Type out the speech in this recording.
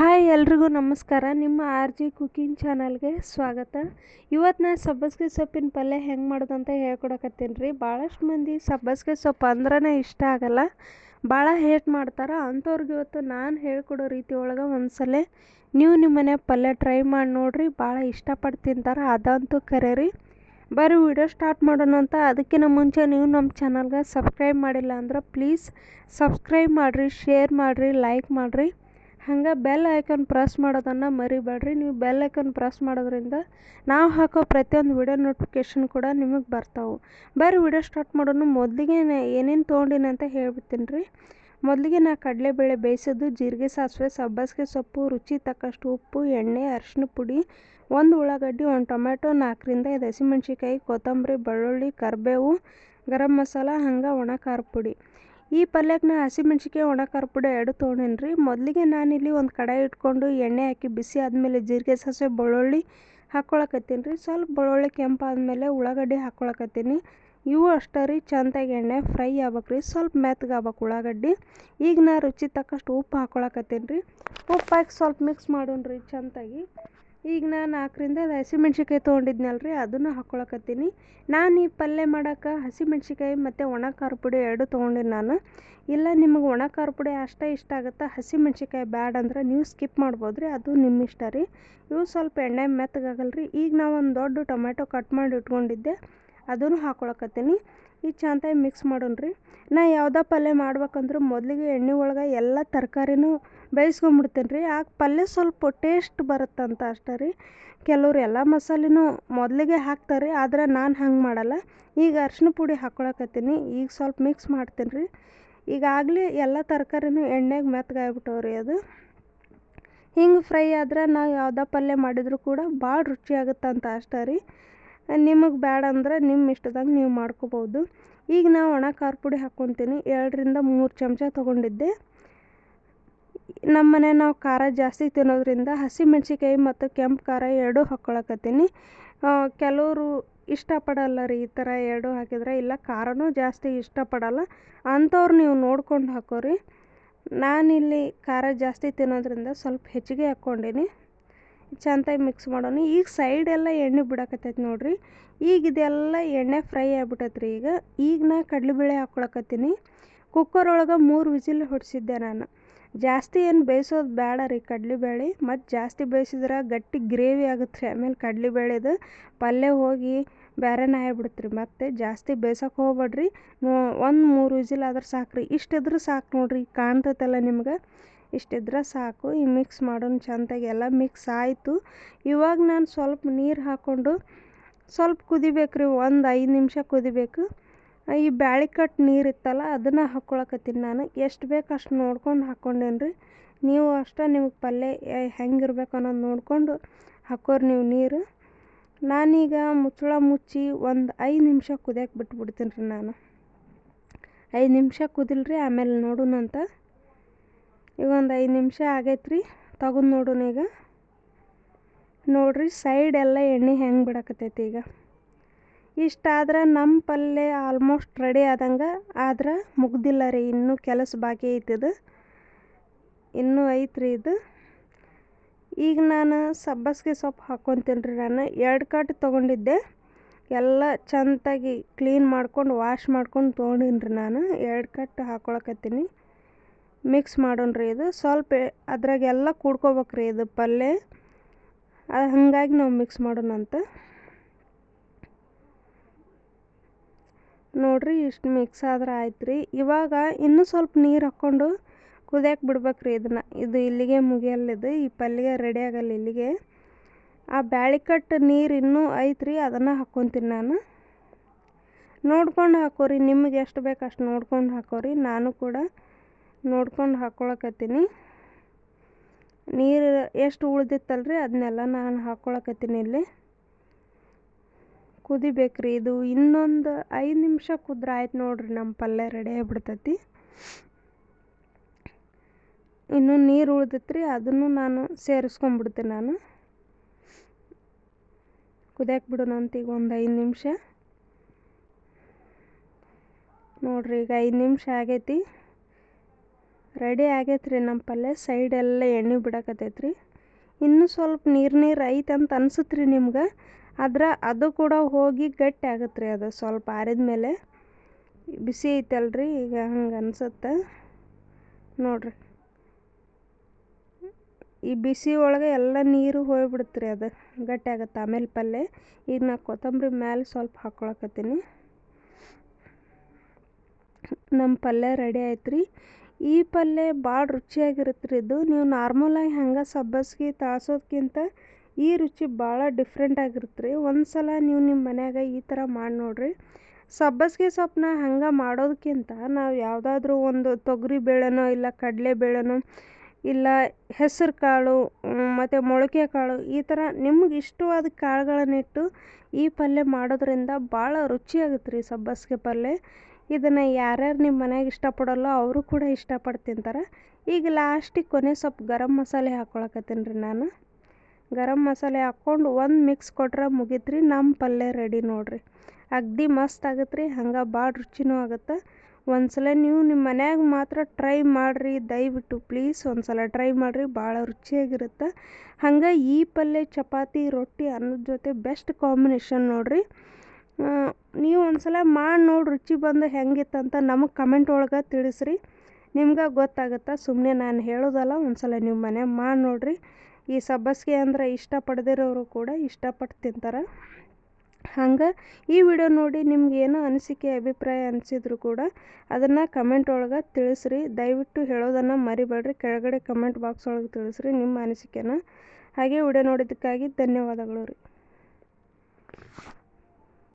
Hi ಎಲ್ರಿಗೂ ನಮಸ್ಕಾರ. ನಿಮ್ಮ ಆರ್ ಜಿ ಕುಕಿಂಗ್ ಚಾನಲ್ಗೆ ಸ್ವಾಗತ. ಇವತ್ತು ನಾನು ಸಬ್ಬಸ್ಗೆ ಸೊಪ್ಪಿನ ಪಲ್ಯ ಹೆಂಗೆ ಮಾಡೋದು ಅಂತ ಹೇಳ್ಕೊಡಕತ್ತೀನಿ ರೀ. ಭಾಳಷ್ಟು ಮಂದಿ ಸಬ್ಬಸ್ಗೆ ಸೊಪ್ಪು ಅಂದ್ರೇ ಇಷ್ಟ ಆಗಲ್ಲ. ಭಾಳ ಹೇಟ್ ಮಾಡ್ತಾರೆ. ಅಂಥವ್ರಿಗೆ ಇವತ್ತು ನಾನು ಹೇಳ್ಕೊಡೋ ರೀತಿ ಒಳಗೆ ಒಂದ್ಸಲ ನೀವು ನಿಮ್ಮ ಮನೆ ಪಲ್ಯ ಟ್ರೈ ಮಾಡಿ ನೋಡಿರಿ. ಭಾಳ ಇಷ್ಟಪಟ್ಟು ತಿಂತಾರೆ. ಅದಂತೂ ಕರೆ ರೀ. ಬರೀ ವಿಡಿಯೋ ಸ್ಟಾರ್ಟ್ ಮಾಡೋಣ ಅಂತ. ಅದಕ್ಕಿಂತ ಮುಂಚೆ ನೀವು ನಮ್ಮ ಚಾನಲ್ಗೆ ಸಬ್ಸ್ಕ್ರೈಬ್ ಮಾಡಿಲ್ಲ ಅಂದ್ರೆ ಪ್ಲೀಸ್ ಸಬ್ಸ್ಕ್ರೈಬ್ ಮಾಡಿರಿ, ಶೇರ್ ಮಾಡಿರಿ, ಲೈಕ್ ಮಾಡಿರಿ. ಹಂಗೆ ಬೆಲ್ ಐಕನ್ ಪ್ರೆಸ್ ಮಾಡೋದನ್ನು ಮರಿಬೇಡ್ರಿ. ನೀವು ಬೆಲ್ ಐಕನ್ ಪ್ರೆಸ್ ಮಾಡೋದ್ರಿಂದ ನಾವು ಹಾಕೋ ಪ್ರತಿಯೊಂದು ವಿಡಿಯೋ ನೋಟಿಫಿಕೇಷನ್ ಕೂಡ ನಿಮಗೆ ಬರ್ತಾವೆ. ಬರ್ರಿ ವಿಡಿಯೋ ಸ್ಟಾರ್ಟ್ ಮಾಡೋಣ. ಮೊದಲಿಗೆ ಏನೇನು ತೊಗೊಂಡಿನಿ ಅಂತ ಹೇಳ್ಬಿಡ್ತೀನಿ ರೀ ಮೊದಲಿಗೆ ನಾ ಕಡಲೆಬೇಳೆ ಬೇಯಿಸಿದ್ದು ಜೀರಿಗೆ, ಸಾಸಿವೆ, ಸಬ್ಬಸಿಗೆ ಸೊಪ್ಪು, ರುಚಿ ತಕ್ಕಷ್ಟು ಉಪ್ಪು, ಎಣ್ಣೆ ಅರಿಶಿನ ಪುಡಿ, ಒಂದು ಉಳ್ಳಾಗಡ್ಡಿ, ಒಂದು ಟೊಮೆಟೊ ನಾಲ್ಕರಿಂದ ಐದು ಹಸಿಮೆಣ್ಸಿಕಾಯಿ ಕೊತ್ತಂಬರಿ, ಬೆಳ್ಳುಳ್ಳಿ, ಕರಿಬೇವು, ಗರಂ ಮಸಾಲ, ಹಂಗೆ ಒಣ ಖಾರ ಪುಡಿ. ಈ ಪಲ್ಯಕ್ಕೆ ನಾ ಹಸಿಮೆಣ್ಸಿಕಾಯಿ ಒಣ ಖಾರ ಪುಡಿ ಎರಡು ತೊಗೊಂಡೇನಿ ರೀ ಮೊದಲಿಗೆ ನಾನಿಲ್ಲಿ ಒಂದು ಕಡಾಯಿ ಇಟ್ಕೊಂಡು ಎಣ್ಣೆ ಹಾಕಿ ಬಿಸಿ ಆದಮೇಲೆ ಜೀರಿಗೆ ಸಾಸಿವೆ, ಬೆಳ್ಳುಳ್ಳಿ ಹಾಕ್ಕೊಳಕತ್ತೀನಿ ರೀ ಸ್ವಲ್ಪ ಬೆಳ್ಳುಳ್ಳಿ ಕೆಂಪಾದ್ಮೇಲೆ ಉಳ್ಳಾಗಡ್ಡಿ ಹಾಕ್ಕೊಳಕತ್ತೀನಿ ಇವು ಅಷ್ಟೇ ರೀ, ಚೆಂದಾಗಿ ಎಣ್ಣೆ ಫ್ರೈ ಆಗ್ಬೇಕು ರೀ ಸ್ವಲ್ಪ ಮೆತ್ತಗೆ ಆಗ್ಬೇಕು ಉಳ್ಳಾಗಡ್ಡಿ. ಈಗ ನಾ ರುಚಿ ತಕ್ಕಷ್ಟು ಉಪ್ಪು ಹಾಕ್ಕೊಳಕತ್ತೀನಿ ರೀ. ಉಪ್ಪು ಹಾಕಿ ಸ್ವಲ್ಪ ಮಿಕ್ಸ್ ಮಾಡೋಣ ರೀ ಚೆಂದಾಗಿ. ಈಗ ನಾನು ನಾಲ್ಕರಿಂದ ಹಸಿಮೆಣ್ಸಿಕಾಯಿ ತೊಗೊಂಡಿದ್ನಲ್ಲ ರೀ ಅದನ್ನು ಹಾಕ್ಕೊಳಕತ್ತೀನಿ ನಾನು ಈ ಪಲ್ಯ ಮಾಡೋಕೆ ಹಸಿಮೆಣ್ಸಿಕಾಯಿ ಮತ್ತು ಒಣ ಖಾರ ಪುಡಿ ಎರಡು ತೊಗೊಂಡಿನಿ ನಾನು. ಇಲ್ಲ, ನಿಮಗೆ ಒಣ ಖಾರ ಪುಡಿ ಅಷ್ಟೇ ಇಷ್ಟ ಆಗುತ್ತೆ? ಹಸಿಮೆಣ್ಸಿಕಾಯಿ ಬ್ಯಾಡ ಅಂದ್ರೆ ನೀವು ಸ್ಕಿಪ್ ಮಾಡ್ಬೋದು ರೀ ಅದು ನಿಮ್ಮ ಇಷ್ಟ ರೀ. ಇವು ಸ್ವಲ್ಪ ಎಣ್ಣೆ ಮೆತ್ತಗಾಗಲ್ಲ ರೀ ಈಗ ನಾವು ಒಂದು ದೊಡ್ಡ ಟೊಮೆಟೊ ಕಟ್ ಮಾಡಿ ಇಟ್ಕೊಂಡಿದ್ದೆ, ಅದನ್ನು ಹಾಕ್ಕೊಳಕತ್ತೀನಿ ಈಗ ಚೆಂದಾಗಿ ಮಿಕ್ಸ್ ಮಾಡೋಣ ರೀ ನಾ ಯಾವುದೇ ಪಲ್ಯ ಮಾಡ್ಬೇಕಂದ್ರೂ ಮೊದಲಿಗೆ ಎಣ್ಣೆ ಒಳಗೆ ಎಲ್ಲ ತರಕಾರಿನೂ ಬೇಯಿಸ್ಕೊಂಬಿಡ್ತೀನಿ ರೀ ಆಗ ಪಲ್ಯ ಸ್ವಲ್ಪ ಟೇಸ್ಟ್ ಬರುತ್ತಂತ ಅಷ್ಟೇ ರೀ. ಕೆಲವ್ರು ಎಲ್ಲ ಮಸಾಲೆನೂ ಮೊದಲಿಗೆ ಹಾಕ್ತಾರೆ ರೀ ಆದ್ರೆ ನಾನು ಹಂಗೆ ಮಾಡಲ್ಲ. ಈಗ ಅರ್ಶಿನ ಪುಡಿ ಹಾಕ್ಕೊಳಕತ್ತೀನಿ ಈಗ ಸ್ವಲ್ಪ ಮಿಕ್ಸ್ ಮಾಡ್ತೀನಿ ರೀ ಈಗಾಗಲೇ ಎಲ್ಲ ತರಕಾರಿನೂ ಎಣ್ಣೆಗೆ ಮೆತ್ತಗಾಗ್ಬಿಟ್ಟವ್ರಿ ಅದು. ಹಿಂಗೆ ಫ್ರೈ ಆದ್ರೆ ನಾವು ಯಾವುದೇ ಪಲ್ಯ ಮಾಡಿದರೂ ಕೂಡ ಭಾಳ ರುಚಿಯಾಗುತ್ತಂತ ಅಷ್ಟೇ ರೀ. ನಿಮಗೆ ಬೇಡ ಅಂದ್ರೆ ನಿಮ್ಮ ಇಷ್ಟದಂಗೆ ನೀವು ಮಾಡ್ಕೋಬೋದು. ಈಗ ನಾವು ಒಣ ಖಾರ ಪುಡಿ ಹಾಕ್ಕೊತೀನಿ ಎರಡರಿಂದ ಮೂರು ಚಮಚ ತೊಗೊಂಡಿದ್ದೆ. ನಮ್ಮ ಮನೆ ನಾವು ಖಾರ ಜಾಸ್ತಿ ತಿನ್ನೋದ್ರಿಂದ ಹಸಿಮೆಣ್ಸಿಕಾಯಿ ಮತ್ತು ಕೆಂಪು ಖಾರ ಎರಡೂ ಹಾಕ್ಕೊಳಕತ್ತೀನಿ ಕೆಲವರು ಇಷ್ಟಪಡಲ್ಲ ರೀ ಈ ಥರ ಎರಡು ಹಾಕಿದ್ರೆ. ಇಲ್ಲ, ಖಾರನೂ ಜಾಸ್ತಿ ಇಷ್ಟಪಡಲ್ಲ. ಅಂಥವ್ರು ನೀವು ನೋಡ್ಕೊಂಡು ಹಾಕೋರಿ. ನಾನಿಲ್ಲಿ ಖಾರ ಜಾಸ್ತಿ ತಿನ್ನೋದ್ರಿಂದ ಸ್ವಲ್ಪ ಹೆಚ್ಚಿಗೆ ಹಾಕ್ಕೊಂಡೀನಿ ಚೆಂದಾಗಿ ಮಿಕ್ಸ್ ಮಾಡೋಣ. ಈಗ ಸೈಡೆಲ್ಲ ಎಣ್ಣೆ ಬಿಡಕತ್ತೈತಿ ನೋಡಿರಿ. ಈಗ ಇದೆಲ್ಲ ಎಣ್ಣೆ ಫ್ರೈ ಆಗ್ಬಿಟ್ಟೈತೆ ರೀ ಈಗ. ಈಗ ನಾ ಕಡಲೆಬೇಳೆ ಹಾಕ್ಕೊಳಕತ್ತೀನಿ ಕುಕ್ಕರ್ ಒಳಗೆ ಮೂರು ವಿಸಿಲ್ ಹೊಡಿಸಿದ್ದೆ ನಾನು. ಜಾಸ್ತಿ ಏನು ಬೇಯಿಸೋದು ಬೇಡ ರೀ ಕಡಲೆಬೇಳೆ. ಮತ್ತು ಜಾಸ್ತಿ ಬೇಯಿಸಿದ್ರೆ ಗಟ್ಟಿ ಗ್ರೇವಿ ಆಗುತ್ತೆ ರೀ ಆಮೇಲೆ ಕಡಲೆಬೇಳೆದು ಪಲ್ಯ ಹೋಗಿ ಬೇರೆನೇ ಆಗ್ಬಿಡುತ್ತೆ ರೀ ಮತ್ತು ಜಾಸ್ತಿ ಬೇಯ್ಸೋಕೆ ಹೋಗ್ಬೇಡ್ರಿ. ಒಂದು ಮೂರು ವಿಸಿಲ್ ಆದ್ರೆ ಸಾಕು ರೀ ಇಷ್ಟಿದ್ರೆ ಸಾಕು ನೋಡಿರಿ. ಕಾಣ್ತೈತಲ್ಲ ನಿಮ್ಗೆ. ಇಷ್ಟಿದ್ರೆ ಸಾಕು, ಈ ಮಿಕ್ಸ್ ಮಾಡೋಣ ಚೆಂದಾಗಿ ಎಲ್ಲ ಮಿಕ್ಸ್ ಆಯಿತು. ಇವಾಗ ನಾನು ಸ್ವಲ್ಪ ನೀರು ಹಾಕ್ಕೊಂಡು ಸ್ವಲ್ಪ ಕುದಿಬೇಕು ರೀ, ಒಂದು ಐದು ನಿಮಿಷ ಕುದಿಬೇಕು. ಈ ಬ್ಯಾಳಿ ಕಟ್ಟು ನೀರು ಇತ್ತಲ್ಲ, ಅದನ್ನು ಹಾಕ್ಕೊಳಕತ್ತೀನಿ ನಾನು. ಎಷ್ಟು ಬೇಕು ಅಷ್ಟು ನೋಡ್ಕೊಂಡು ಹಾಕ್ಕೊಂಡೇನಿ ರೀ. ನೀವು ಅಷ್ಟೇ ನಿಮಗೆ ಪಲ್ಯ ಹೆಂಗಿರ್ಬೇಕು ಅನ್ನೋದು ನೋಡಿಕೊಂಡು ಹಾಕೋರಿ ನೀವು ನೀರು. ನಾನೀಗ ಮುಚ್ಚಳ ಮುಚ್ಚಿ ಒಂದು ಐದು ನಿಮಿಷ ಕುದಿಯಕ್ಕೆ ಬಿಟ್ಬಿಡ್ತೀನಿ ರೀ ನಾನು. ಐದು ನಿಮಿಷ ಕುದಿಲ್ರಿ, ಆಮೇಲೆ ನೋಡೋಣಂತ ಈಗ ಒಂದು ಐದು ನಿಮಿಷ ಆಗೈತೆ ರೀ ತಗೊಂಡು ನೋಡೋಣ ಈಗ. ನೋಡಿರಿ ಸೈಡ್ ಎಲ್ಲ ಎಣ್ಣೆ ಹೆಂಗೆ ಬಿಡಕತ್ತೈತಿ ಈಗ. ಇಷ್ಟಾದ್ರೆ ನಮ್ಮ ಪಲ್ಯ ಆಲ್ಮೋಸ್ಟ್ ರೆಡಿ ಆದಂಗೆ, ಆದ್ರೆ ಮುಗ್ದಿಲ್ಲ ರೀ. ಇನ್ನೂ ಕೆಲಸ ಬಾಕಿ ಐತಿದು ಇನ್ನೂ ಐತ್ರಿ ಇದು. ಈಗ ನಾನು ಸಬ್ಬಸ್ಗೆ ಸೊಪ್ಪು ಹಾಕ್ಕೊತೀನಿ ರೀ ನಾನು. ಎರಡು ಕಟ್ ತೊಗೊಂಡಿದ್ದೆ. ಎಲ್ಲ ಚಂದಾಗಿ ಕ್ಲೀನ್ ಮಾಡ್ಕೊಂಡು ವಾಶ್ ಮಾಡ್ಕೊಂಡು ತೊಗೊಂಡೀನಿ ರೀ ನಾನು. ಎರಡು ಕಟ್ ಹಾಕ್ಕೊಳಕತ್ತೀನಿ ಮಿಕ್ಸ್ ಮಾಡೋಣ ರೀ ಇದು. ಸ್ವಲ್ಪ ಅದ್ರಾಗೆಲ್ಲ ಕೂಡ್ಕೋಬೇಕು ರೀ ಇದು ಪಲ್ಯ ಹಾಗಾಗಿ ನಾವು ಮಿಕ್ಸ್ ಮಾಡೋಣ ಅಂತ. ನೋಡಿರಿ ಇಷ್ಟು ಮಿಕ್ಸ್ ಆದ್ರೆ ಆಯ್ತು ರೀ. ಇವಾಗ ಇನ್ನೂ ಸ್ವಲ್ಪ ನೀರು ಹಾಕ್ಕೊಂಡು ಕುದಿಯಕ್ಕೆ ಬಿಡ್ಬೇಕು ರೀ ಇದನ್ನು. ಇದು ಇಲ್ಲಿಗೆ ಮುಗಿಯಲ್ಲ ಇದು. ಈ ಪಲ್ಯ ರೆಡಿ ಆಗಲ್ಲ ಇಲ್ಲಿಗೆ. ಆ ಬ್ಯಾಳಿಕಟ್ಟು ನೀರು ಇನ್ನೂ ಐತೆ ರೀ, ಅದನ್ನು ಹಾಕ್ಕೊತೀನಿ ನಾನು. ನೋಡ್ಕೊಂಡು ಹಾಕೋರಿ. ನಿಮಗೆ ಎಷ್ಟು ಬೇಕು ಅಷ್ಟು ನೋಡ್ಕೊಂಡು ಹಾಕೋರಿ. ನಾನು ಕೂಡ ನೋಡ್ಕೊಂಡು ಹಾಕ್ಕೊಳಕತ್ತೀನಿ ನೀರು ಎಷ್ಟು ಉಳ್ದಿತ್ತಲ್ರಿ ಅದನ್ನೆಲ್ಲ ನಾನು ಹಾಕ್ಕೊಳಕತ್ತೀನಿ ಇಲ್ಲಿ. ಕುದಿಬೇಕು ರೀ ಇದು ಇನ್ನೊಂದು ಐದು ನಿಮಿಷ ಕುದ್ರೆ ಆಯ್ತು ನೋಡ್ರಿ ನಮ್ಮ ಪಲ್ಯ ರೆಡಿ ಆಗಿಬಿಡ್ತೈತಿ. ಇನ್ನೂ ನೀರು ಉಳ್ದಿತ್ತ್ರಿ ಅದನ್ನು ನಾನು ಸೇರಿಸ್ಕೊಂಬಿಡ್ತೀನಿ ನಾನು. ಕುದಿಯಕ್ಕೆ ಬಿಡೋಣ ಅಂತ ಈಗ ಒಂದು ಐದು ನಿಮಿಷ. ನೋಡ್ರಿ ಈಗ ಐದು ನಿಮಿಷ ಆಗೈತಿ. ರೆಡಿ ಆಗೈತೆ ರೀ ನಮ್ಮ ಪಲ್ಯ. ಸೈಡೆಲ್ಲ ಎಣ್ಣೆ ಬಿಡಕತ್ತೈತೆ ರೀ ಇನ್ನೂ ಸ್ವಲ್ಪ ನೀರು ನೀರು ಐತೆ ಅಂತ ಅನ್ಸುತ್ತೆ ರೀ ನಿಮ್ಗೆ. ಆದ್ರೆ ಅದು ಕೂಡ ಹೋಗಿ ಗಟ್ಟಿ ಆಗತ್ತೆ ರೀ ಅದು ಸ್ವಲ್ಪ ಆರಿದ ಮೇಲೆ. ಬಿಸಿ ಐತಲ್ರಿ ಈಗ ಹಂಗೆ ಅನ್ಸುತ್ತೆ. ನೋಡ್ರಿ. ಈ ಬಿಸಿ ಒಳಗೆ ಎಲ್ಲ ನೀರು ಹೋಗ್ಬಿಡುತ್ತೆ ರೀ ಅದು ಗಟ್ಟಿ ಆಗುತ್ತೆ. ಆಮೇಲೆ ಪಲ್ಯ. ಈಗ ನಾ ಕೊತ್ತಂಬರಿ ಮ್ಯಾಲೆ ಸ್ವಲ್ಪ ಹಾಕ್ಕೊಳಕತ್ತೀನಿ ನಮ್ಮ ಪಲ್ಯ ರೆಡಿ ಆಯ್ತು ರೀ ಈ ಪಲ್ಯ ಭಾಳ ರುಚಿಯಾಗಿರುತ್ತೆ ರೀ ಇದು ನೀವು ನಾರ್ಮಲಾಗಿ ಹಂಗೆ ಸಬ್ಬಸ್ಗೆ ತಾಳ್ಸೋದ್ಕಿಂತ ಈ ರುಚಿ ಭಾಳ ಡಿಫ್ರೆಂಟ್ ಆಗಿರುತ್ತೆ ರೀ ಒಂದು ಸಲ ನೀವು ನಿಮ್ಮ ಮನೆಯಾಗ ಈ ಥರ ಮಾಡಿ ನೋಡಿರಿ. ಸಬ್ಬಸ್ಗೆ ಸೊಪ್ಪನ್ನ ಹಂಗೆ ಮಾಡೋದಕ್ಕಿಂತ ನಾವು ಯಾವುದಾದ್ರೂ ಒಂದು ತೊಗರಿ ಬೇಳೆನೋ ಇಲ್ಲ ಕಡಲೆ ಬೇಳೆನೋ ಇಲ್ಲ ಹೆಸರು ಕಾಳು ಮತ್ತು ಮೊಳಕೆ ಕಾಳು ಈ ಥರ ನಿಮ್ಗೆ ಇಷ್ಟವಾದ ಕಾಳುಗಳನ್ನಿಟ್ಟು ಈ ಪಲ್ಯ ಮಾಡೋದರಿಂದ ಭಾಳ ರುಚಿಯಾಗುತ್ತೆ ರೀ ಸಬ್ಬಸ್ಗೆ ಪಲ್ಯ. ಇದನ್ನು ಯಾರ್ಯಾರು ನಿಮ್ಮ ಮನ್ಯಾಗ ಇಷ್ಟಪಡೋಲ್ಲೋ ಅವರು ಕೂಡ ಇಷ್ಟಪಟ್ಟು ತಿಂತಾರೆ. ಈಗ ಲಾಸ್ಟಿಗೆ ಕೊನೆ ಸ್ವಲ್ಪ ಗರಂ ಮಸಾಲೆ ಹಾಕ್ಕೊಳಕತ್ತೀನಿ ರೀ ನಾನು. ಗರಂ ಮಸಾಲೆ ಹಾಕ್ಕೊಂಡು ಒಂದು ಮಿಕ್ಸ್ ಕೊಟ್ರೆ ಮುಗೀತು ರೀ ನಮ್ಮ ಪಲ್ಯ ರೆಡಿ ನೋಡಿರಿ. ಅಗ್ದಿ ಮಸ್ತ್ ಆಗತ್ತೆ ರೀ ಹಂಗೆ ಭಾಳ ರುಚಿನೂ ಆಗುತ್ತೆ. ಒಂದ್ಸಲ ನೀವು ನಿಮ್ಮ ಮನ್ಯಾಗ ಮಾತ್ರ ಟ್ರೈ ಮಾಡಿರಿ, ದಯವಿಟ್ಟು ಪ್ಲೀಸ್ ಒಂದ್ಸಲ ಟ್ರೈ ಮಾಡಿರಿ ಭಾಳ ರುಚಿಯಾಗಿರುತ್ತೆ. ಹಂಗೆ ಈ ಪಲ್ಯ, ಚಪಾತಿ, ರೊಟ್ಟಿ ಅನ್ನದ ಜೊತೆ ಬೆಸ್ಟ್ ಕಾಂಬಿನೇಷನ್ ನೋಡಿರಿ. ನೀವು ಒಂದ್ಸಲ ಮಾಡಿ ನೋಡಿ ರುಚಿ ಬಂದು ಹೆಂಗಿತ್ತಂತ ನಮಗೆ ಕಮೆಂಟ್ ಒಳಗೆ ತಿಳಿಸ್ರಿ. ನಿಮ್ಗೆ ಗೊತ್ತಾಗುತ್ತೆ? ಸುಮ್ಮನೆ ನಾನು ಹೇಳೋದಲ್ಲ, ಒಂದ್ಸಲ ನೀವು ಮನೆ ಮಾಡಿ ನೋಡಿರಿ. ಈ ಸಬ್ಬಸ್ಗೆ ಅಂದ್ರೆ ಇಷ್ಟಪಡದಿರೋರು ಕೂಡ ಇಷ್ಟಪಟ್ಟು ತಿಂತಾರೆ. ಹಂಗೆ ಈ ವಿಡಿಯೋ ನೋಡಿ ನಿಮ್ಗೆ ಏನೋ ಅನಿಸಿಕೆ, ಅಭಿಪ್ರಾಯ ಅನಿಸಿದ್ರು ಕೂಡ ಅದನ್ನು ಕಮೆಂಟ್ ಒಳಗೆ ತಿಳಿಸ್ರಿ. ದಯವಿಟ್ಟು ಹೇಳೋದನ್ನು ಮರಿಬೇಡ್ರಿ. ಕೆಳಗಡೆ ಕಮೆಂಟ್ ಬಾಕ್ಸ್ ಒಳಗೆ ತಿಳಿಸ್ರಿ ನಿಮ್ಮ ಅನಿಸಿಕೆನ. ಹಾಗೆ ವಿಡಿಯೋ ನೋಡಿದ್ದಕ್ಕಾಗಿ ಧನ್ಯವಾದಗಳು ರೀ.